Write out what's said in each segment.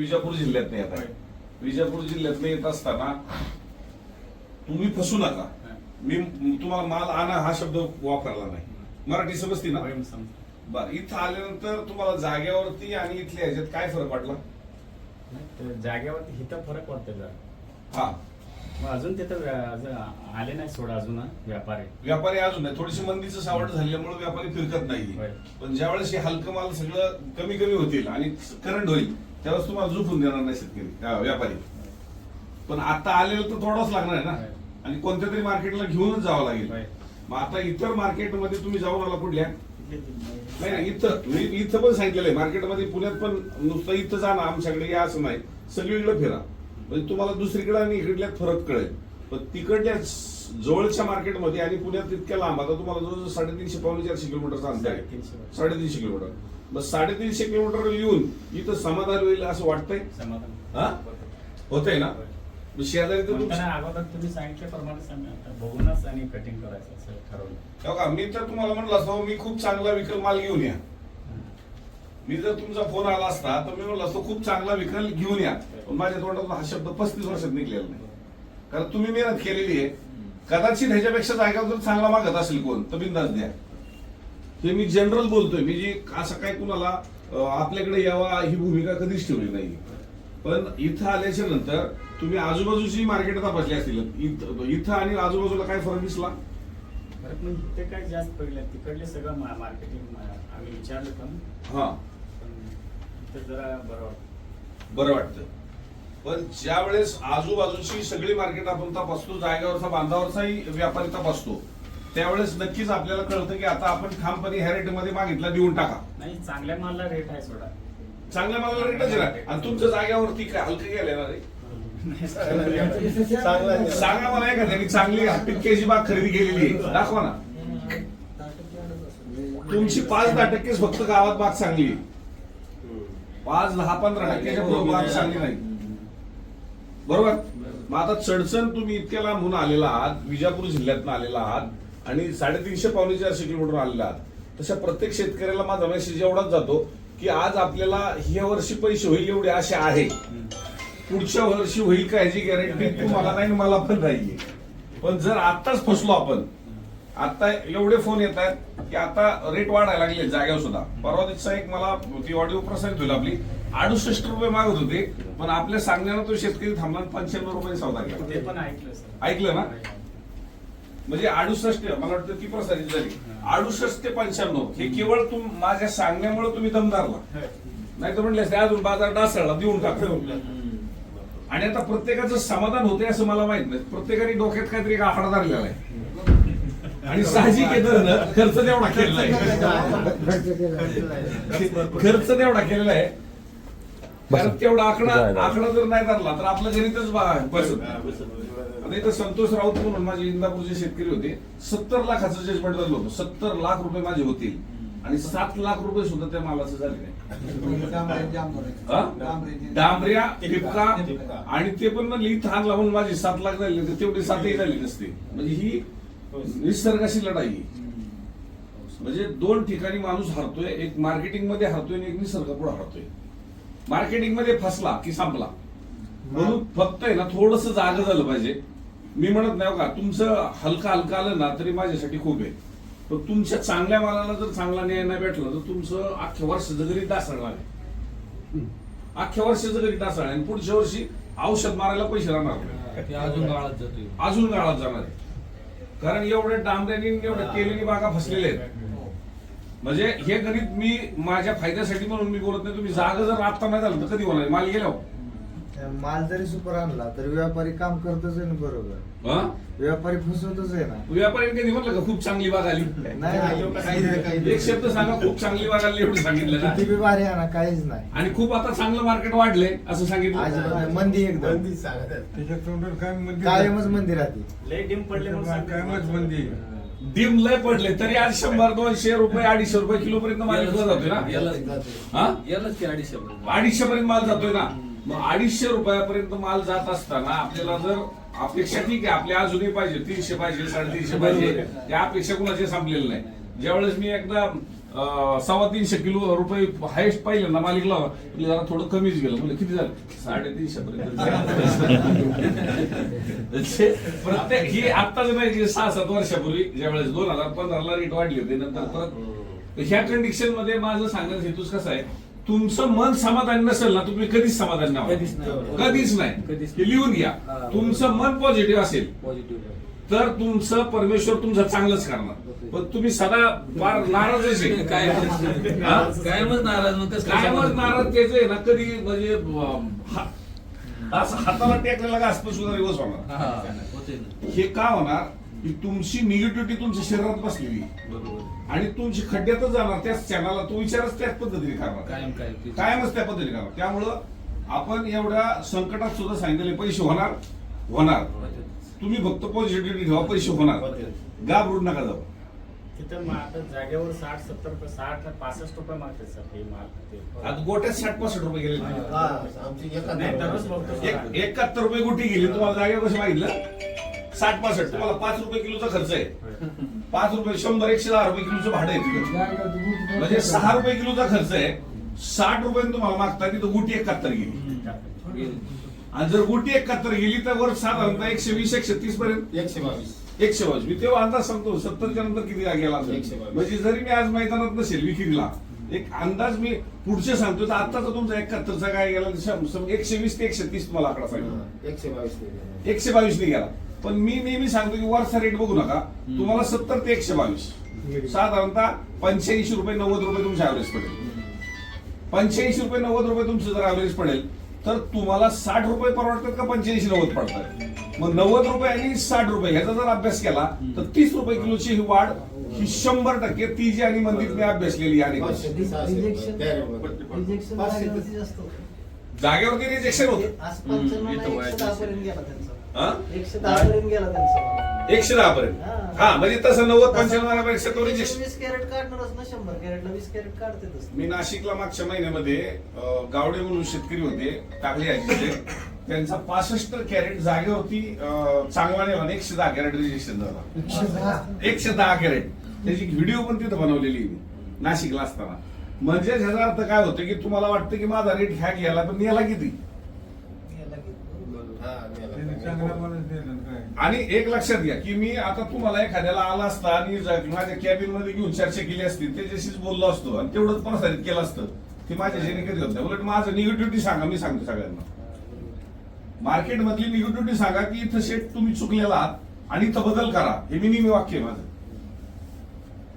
विजापूर जिल्ह्यात येत आहे. विजापूर जिल्ह्यात येत असताना तुम्ही फसू नका. मी तुम्हाला माल आणा हा शब्द वापरला नाही. मराठी समजती ना? बर इथं आल्यानंतर तुम्हाला जागेवरती आणि इथल्या ह्याच्यात काय फरक वाटला? जागेवरती हिथं फरक वाटतं जरा. हा. मग अजून तिथं व्या- अजून आले नाही सोडा अजून हा, व्यापारी. व्यापारी अजून नाही. थोडीशी मंदीचं सावट झाल्यामुळे व्यापारी फिरकत नाही होय. पण ज्यावेळेस हे हलकं माल सगळं कमी कमी होतील आणि करंट होईल त्यावेळेस तुम्हाला झोपून देणार नाही शेतकरी व्यापारी. पण आता आलेलं तर थोडाच लागणार आहे ना. आणि कोणत्या तरी मार्केटला घेऊनच जावं लागेल. मग आता इतर मार्केटमध्ये तुम्ही जाऊन आला कुठल्या? नाही इथं. मी इथं पण सांगितलेलं आहे. मार्केटमध्ये पुण्यात पण नुसतं इथं जा ना आमच्याकडे या असं नाही. सगळीकडे फिरा. म्हणजे तुम्हाला दुसरीकडे आणि इकडल्यात फरक कळेल. पण तिकडल्या जवळच्या मार्केटमध्ये आणि पुण्यात इतक्या लांब आता तुम्हाला जवळजवळ साडेतीनशे पावणे चारशे किलोमीटरचा अंतर आहे. साडेतीनशे किलोमीटर. मग साडेतीनशे किलोमीटर येऊन इथं समाधान होईल असं वाटतंय? समाधान. हा? होतंय ना. मग शेजारी तर म्हणताना अगोदर तुम्ही सांगितल्याप्रमाणे सांगा. आता बघूनच आणि कटिंग करायचं असं ठरवलं. हो का? मी तर तुम्हाला म्हटलं असतो मी खूप चांगला विकल माल घेऊन या. मी जर तुमचा फोन आला असता तर मी म्हणलं असतो खूप चांगला विकल घेऊन या. पण माझ्या तोंडातून हा शब्द पस्तीस वर्षात निघलेला नाही. कारण तुम्ही मेहनत केलेली आहे. कदाचित ह्याच्यापेक्षा जागा जर चांगला मागत असेल कोण तर बिंदास द्या. हे मी जनरल बोलतोय. मी जी असं काय कुणाला आपल्याकडे यावा ही भूमिका कधीच ठेवली नाही पण इथं आल्याच्यानंतर तुम्ही आजूबाजूची मार्केट तपासली असतील. इथं आणि आजूबाजूला काय फरक दिसला? पण ते काय जास्त पडले. तिकडले सगळं मार्केटिंग आम्ही विचारलं पण. हा. पण जरा बरं वाटतं. बरं वाटतं. पण ज्या वेळेस आजूबाजूची सगळी मार्केट आपण तपासतो जागेवरचा बांधावरचाही व्यापारी तपासतो त्यावेळेस नक्कीच आपल्याला कळतं की आता आपण ठामपणे ह्या रेटमध्ये मागितला देऊन टाका. नाही चांगल्या मालला रेट आहे सोडा. चांगल्या मला रेटच आहे आणि तुमच्या जागेवरती काय हलकं गेले ना रे? सांगा मला एखाद्याने चांगली पितक्याची बाग खरेदी केलेली आहे. दाखवा ना. तुमची पाच दहा टक्केच फक्त गावात बाग चांगली आहे. पाच दहा पंधरा टक्क्याच्या पुढे बाग चांगली नाही. बरोबर? मग आता चडचण तुम्ही इतक्या लांबून आलेला आहात विजापूर जिल्ह्यातून आलेला आहात. आणि साडेतीनशे पावणे चारशे किलोमीटर आलेला तशा प्रत्येक शेतकऱ्याला माझा मेसेज एवढाच जातो की आज आपल्याला ह्या वर्षी पैसे होईल एवढे असे आहे. पुढच्या वर्षी होईल का याची गॅरंटी तुम्हाला नाही मला पण नाहीये. पण जर आताच फसलो आपण आता एवढे फोन येत आहेत की आता रेट वाढायला लागले जागेवर सुद्धा. परवा दिवसा एक मला ती ऑडिओ प्रसारित होईल आपली. अडुसष्ट रुपये मागत होते पण आपल्या सांगण्यानं तो शेतकरी थांबला पंच्याण्णव रुपये सौदा केला. ऐकलं ना? म्हणजे अडुसष्ट मला वाटतं ती प्रसारित झाली. अडुसष्ट ते पंच्याण्णव हे केवळ तुम माझ्या सांगण्यामुळे तुम्ही दमदारला नाही तर म्हणले असते अजून बाजार डासळला देऊन टाका. आणि आता प्रत्येकाचं समाधान होते असं मला माहीत नाही. प्रत्येकाने डोक्यात काहीतरी एक आकडा धरलेला आहे. आणि साहजिक आहे खर्च तेवढा केलेला आहे. खर्च तेवढा केलेला आहे. कारण तेवढा आकडा आकडा जर नाही धरला तर आपलं गणितच बसत. आता इथं संतोष राऊत म्हणून माझे इंदापूरचे शेतकरी होते. सत्तर लाखाचं जजमेंट झालं होतं. सत्तर लाख रुपये माझे होतील. आणि सात लाख रुपये सुद्धा त्या मालाचं झाले नाही. हा? डांबऱ्या टिपका आणि ते पण म्हणले इथं लावून माझी सात लाख झाली तर तेवढी सातही झाली नसते. म्हणजे ही निसर्गाशी लढाई. म्हणजे दोन ठिकाणी माणूस हरतोय एक मार्केटिंगमध्ये हरतोय आणि एक निसर्ग पुढे हरतोय. मार्केटिंगमध्ये फसला की संपला. म्हणून फक्त आहे ना थोडस जाग झालं पाहिजे. मी म्हणत नाही हो का तुमचं हलका हलका आलं ना तरी माझ्यासाठी खूप आहे. पण तुमच्या चांगल्या मालाला जर चांगला न्याय नाही भेटला तर तुमचं अख्ख्या वर्षाचं जरी डासळणार आहे. अख्ख्या वर्षाचं जरी डासळ आहे. आणि पुढच्या वर्षी औषध मारायला पैसे राहणार नाही. अजून काळात जातोय. अजून काळात जाणार आहे. कारण एवढे डांबऱ्यानी एवढ्या तेलीनी बागा फसलेले आहेत. म्हणजे हे गणित मी माझ्या फायद्यासाठी म्हणून मी बोलत नाही. तुम्ही जागा जर आता नाही झालं तर कधी होणार माल गेल्यावर माल जरी सुपर आणला तर व्यापारी काम करतच आहे ना बरोबर. हा? व्यापारी फसवतच आहे ना. व्यापाऱ्याने कधी म्हटलं का खूप चांगली बाग आली? नाही नाही, काही नाही, काही नाही. एक शब्द सांगा खूप चांगली बाग आली एवढं सांगितलं ना किती बी भारी आहे ना काहीच नाही. आणि खूप आता चांगलं मार्केट वाढलंय असं सांगितलं. अजिबात नाही. मंदी एकदम. त्याच्या तोंडावर काय मंदिर कायमच मंदी राहते. लय डिम पडले म्हणून. कायमच मंदिर डिम लय पडले तरी आज शंभर दोनशे रुपये अडीचशे रुपये किलो पर्यंत माल विकला जातोय ना? हा? यालाच की अडीचशे अडीचशे पर्यंत माल जातोय ना? मग अडीचशे रुपयापर्यंत माल जात असताना आपल्याला जर अपेक्षा ठीक आहे आपल्या अजूनही पाहिजे तीनशे पाहिजे साडेतीनशे पाहिजे त्या अपेक्षा कुणाची संपलेलं नाही. ज्यावेळेस मी एकदा सव्वा तीनशे किलो रुपये हायस्ट पाहिलं ना मालिकला म्हणजे जरा थोडं कमीच गेलं. म्हणजे किती झालं? साडेतीनशे पर्यंत प्रत्येक ही आत्ताच नाही सहा सात वर्षापूर्वी ज्यावेळेस दोन हजार पंधराला रेट वाढली होती नंतर परत ह्या कंडिशनमध्ये माझं सांगण्याचा हेतूच कसा आहे तुमचं मन समाधान नसेल ना तुम्ही कधीच समाधान नाही कधीच नाही. कधीच नाही. कधीच हे लिहून घ्या. हा. तुमचं मन पॉझिटिव्ह असेल. पॉझिटिव्ह तर तुमचं परमेश्वर तुमचं चांगलंच करणार. पण तुम्ही सदा फार नाराजच आहे. काय हा? कायमच नाराज मग कसं काय कायमच? नाराज त्याच आहे ना कधी म्हणजे अं, हा- असं हाताला टेकलेला घास पण सुद्धा दिवस होणार. हा, होते ना. हे का होणार? की तुमची निगेटिव्हिटी तुमच्या शरीरात बसलेली. बरोबर. आणि तुमची खड्ड्यातच जाणार त्याच क्षणाला तो विचारच त्याच पद्धतीने करणार. कायम काय ते- कायमच त्या पद्धतीने करणार. त्यामुळं आपण एवढ्या संकटात सुद्धा सांगितलेले पैसे होणार होणार. तुम्ही फक्त पॉझिटिव्हिटी ठेवा पैसे होणार. घाबरून नका जाऊ. तिथं मग आता जागेवर साठ सत्तर रुपये साठ पासष्ट रुपये मागतात सर हे माल. ते. आता गोट्यात साठ पासष्ट रुपये गेले. हा, आमची एका नाही दररोज बघतो. सर. एक एकाहत्तर रुपये गुटी गेली. तुम्हाला जागेवर कसं मागितलं? साठ पासष्ट. तुम्हाला पाच रुपये किलोचा खर्च आहे. पाच रुपये शंभर एकशे दहा रुपये किलोचं भाडं आहे. म्हणजे सहा रुपये किलोचा खर्च आहे. साठ रुपये तुम्हाला मागता तिथं गुटी एकाहत्तर गेली. आणि जर गुटी एकाहत्तर गेली तर वर साधारणतः एकशे वीस एकशे तीस पर्यंत. एकशे बावीस. एकशे बावीस. मी तेव्हा अंदाज सांगतो सत्तरच्या नंतर किती गेला असेल. एकशे बावीस. म्हणजे जरी मी आज मैदानात नसेल विक्रीला एक अंदाज मी पुढचे सांगतो तर आताचा तुमचा एकाहत्तरचा काय गेला एकशे वीस ते एकशे तीस तुम्हाला आकडा सांगितला एकशे बावीस एकशे बावीस ने गेला. पण मी नेहमी सांगतो की वरचा रेट बघू नका. तुम्हाला सत्तर ते एकशे बावीस. साधारणतः पंच्याऐंशी रुपये नव्वद रुपये तुमचे ऍव्हरेज पडेल. पंच्याऐंशी रुपये नव्वद रुपये तुमचं जर ऍव्हरेज पडेल तर तुम्हाला साठ रुपये परवडतात का पंच्याऐंशी नव्वद पडतात? मग नव्वद रुपये आणि साठ रुपये ह्याचा जर अभ्यास केला तर तीस रुपये किलोची ही वाढ ही शंभर टक्के ती जी आणि मंदिरने अभ्यासलेली आणि. जागेवरती रिजेक्शन होत. एकशे दहा. पर्यंत गेला त्यांचा हा? एकशे दहा पर्यंत गेला त्यांचा एकशे दहा पर्यंत हा. म्हणजे तसं नव्वद पंच्याण्णव तो रिजेक्शन वीस कॅरेट काढणारच ना शंभर कॅरेटला वीस कॅरेट काढतेच मी नाशिकला मागच्या महिन्यामध्ये गावडे म्हणून शेतकरी होते टाकले आजीचे. त्यांचा पासष्ट कॅरेट जागेवरती नाही म्हणा एकशे दहा कॅरेट रिजेक्शन झाला. एकशे दहा? कॅरेट. त्याची व्हिडिओ पण तिथं बनवलेली आहे मी, नाशिकला असताना. म्हणजे ह्याचा अर्थ काय होतं की तुम्हाला वाटतं की माझा रेट ह्या गेला पण याला किती हा, त्यांनी मेला. चांगला माणूस दिला काय आणि एक लक्षात घ्या की मी आता तुम्हाला एखाद्याला आला असता आणि माझ्या कॅबिनमध्ये घेऊन चर्चा केली असती त्याच्याशीच बोललो असतो आणि तेवढंच प्रसारित केलं असतं ते माझ्या कधी होत उलट माझं निगेटिव्हिटी सांगा मी सांगतो सगळ्यांना. मार्केट मधली निगेटिव्हिटी सांगा की इथं शेट तुम्ही चुकलेला आहात आणि इथं बदल करा. हे मी नेहमी वाक्य आहे माझं.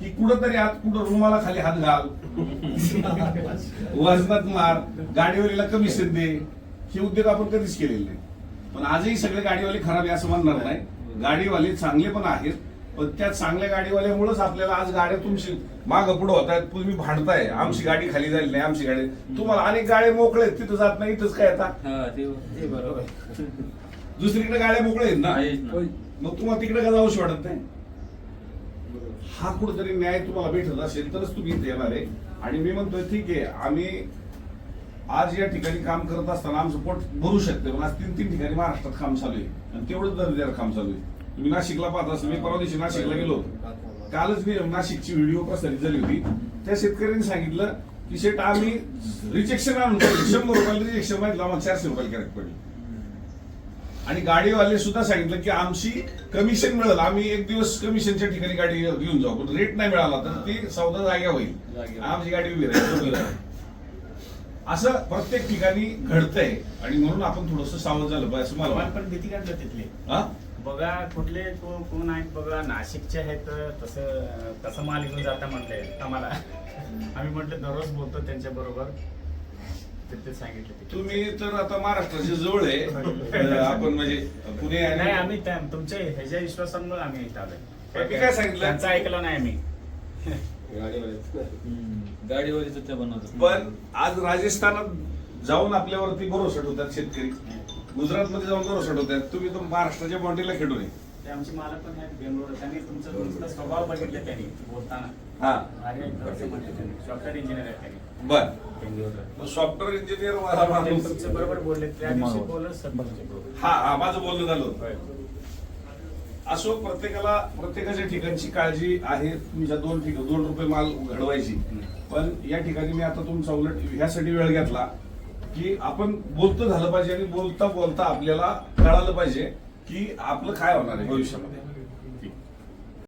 की कुठंतरी आत कुठं रुमाला खाली हात घाल. वजनात मार. गाडीवालीला कमिशन दे हे उद्योग आपण कधीच केलेले नाही. पण आजही सगळे गाडीवाले खराब आहे असं म्हणणार नाही. गाडीवाले चांगले पण आहेत पण त्या चांगल्या गाडीवाल्यामुळेच आपल्याला आज गाड्या तुमची माग पुढे होत आहेत. तुम्ही भांडताय आमची गाडी खाली जाईल नाही आमची गाडी. तुम्हाला अनेक गाड्या मोकळे आहेत तिथं जात नाही इथंच काय येतात हा, ते ते बरोबर दुसरीकडे गाड्या मोकळे आहेत ना. मग तुम्हाला तिकडे का जाऊशी वाटत नाही? हा कुठेतरी न्याय तुम्हाला भेटत असेल तरच तुम्ही इथे येणार आहे. आणि मी म्हणतोय ठीक आहे आम्ही आज या ठिकाणी काम करत असताना आमचं पोट भरू शकते. पण आज तीन तीन ठिकाणी महाराष्ट्रात काम चालू आहे. आणि तेवढंच दर्जाचं काम चालू आहे. तुम्ही नाशिकला पाहत असाल मी परवा दिवशी नाशिकला गेलो होतो. कालच मी नाशिकची व्हिडिओ प्रसारित झाली होती. त्या शेतकऱ्यांनी सांगितलं की शेट आम्ही रिजेक्शन आणून. शंभर रुपयाला रिजेक्शन माहिती आम्हाला चारशे रुपयाला कॅरेट पडली. आणि गाडीवाले सुद्धा सांगितलं की आमची कमिशन मिळेल. आम्ही एक दिवस कमिशनच्या ठिकाणी गाडी घेऊन जाऊ. पण रेट नाही मिळाला तर ती सौदा जाग्या होईल. आमची गाडी उभी राहील. असं प्रत्येक ठिकाणी घडतंय आणि म्हणून आपण थोडस सावध झालं पाहिजे असं मला पण भीती काढलं तिथले? बघा कुठले कोण आहेत बघा नाशिकचे आहेत तसं तसं माल घेऊन जाता म्हणले आम्हाला आम्ही म्हटलं दररोज बोलतो त्यांच्या बरोबर ते सांगितलं. तुम्ही तर आता महाराष्ट्राच्या जवळ आहे आपण म्हणजे पुणे नाही आम्ही त्या- तुमच्या ह्याच्या विश्वासामुळे आम्ही इथं आलोय काय सांगितलं? त्यांचं ऐकलं नाही आम्ही. गाडीवरच बनवतात. पण आज राजस्थानात जाऊन आपल्यावरती भरोसा ठेवतात शेतकरी. गुजरात मध्ये जाऊन भरोसा ठेवतात. तुम्ही तर महाराष्ट्राच्या बाउंड्रीला खेळू नये ते आमचे मालक पण आहेत बेंगलोर त्यांनी तुमचा तुमचा स्वभाव बघितले त्यांनी बोलताना. हा. अरे असं म्हणते त्यांनी. सॉफ्टवेअर इंजिनियर आहेत त्यांनी. बर. बेंगलोरला. सॉफ्टवेअर इंजिनियर ते तुमच्या बरोबर बोलले त्या दिवशी बोलत सर हा हा माझं बोलणं झालं होतं. असो प्रत्येकाला प्रत्येकाच्या ठिकाणची काळजी आहे. तुमच्या दोन ठिक दोन रुपये माल घडवायची. पण या ठिकाणी मी आता तुमचा उलट ह्यासाठी वेळ घेतला की आपण बोलतं झालं पाहिजे आणि बोलता बोलता आपल्याला कळालं पाहिजे की आपलं काय होणार आहे भविष्यामध्ये.